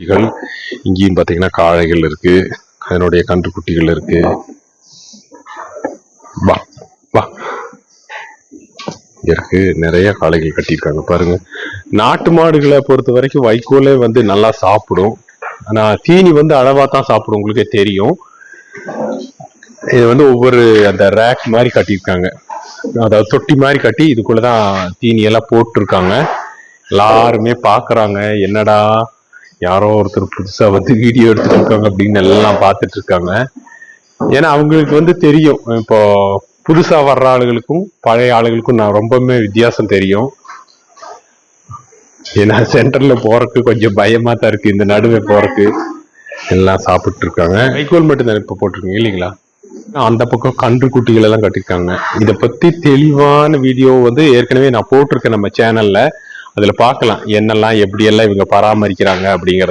குட்டிகள் இங்கேயும் பார்த்தீங்கன்னா காளைகள் இருக்கு அதனுடைய கன்று குட்டிகள் இருக்கு. வா வா. இருக்கு நிறைய காளைகள் கட்டியிருக்காங்க பாருங்க. நாட்டு மாடுகளை பொறுத்த வரைக்கும் வைக்கோலே வந்து நல்லா சாப்பிடும். ஆனா தீனி வந்து அளவா தான் சாப்பிடும் உங்களுக்கே தெரியும். இது வந்து ஒவ்வொரு அந்த ரேக் மாதிரி கட்டியிருக்காங்க. அதாவது தொட்டி மாதிரி கட்டி இதுக்குள்ளதான் தீனி எல்லாம் போட்டிருக்காங்க. எல்லாருமே பாக்குறாங்க என்னடா யாரோ ஒருத்தர் புதுசா வந்து வீடியோ எடுத்துட்டு இருக்காங்க அப்படின்னு எல்லாம் பார்த்துட்டு இருக்காங்க ஏன்னா அவங்களுக்கு வந்து தெரியும். இப்போ புதுசா வர்ற ஆளுகளுக்கும் பழைய ஆளுகளுக்கும் நான் ரொம்பவுமே வித்தியாசம் தெரியும். ஏன்னா சென்டர்ல போறக்கு கொஞ்சம் பயமா தான் இருக்கு. இந்த நடுவே போறக்கு எல்லாம் சாப்பிட்டு இருக்காங்க வைக்கோல் மட்டும் தான் இப்ப போட்டிருக்கீங்க இல்லைங்களா? அந்த பக்கம் கன்று குட்டிகள் எல்லாம் கட்டிருக்காங்க. இத பத்தி தெளிவான வீடியோ வந்து ஏற்கனவே நான் போட்டிருக்கேன் நம்ம சேனல்ல அதுல பார்க்கலாம் என்னெல்லாம் எப்படி எல்லாம் இவங்க பராமரிக்கிறாங்க அப்படிங்கிறத.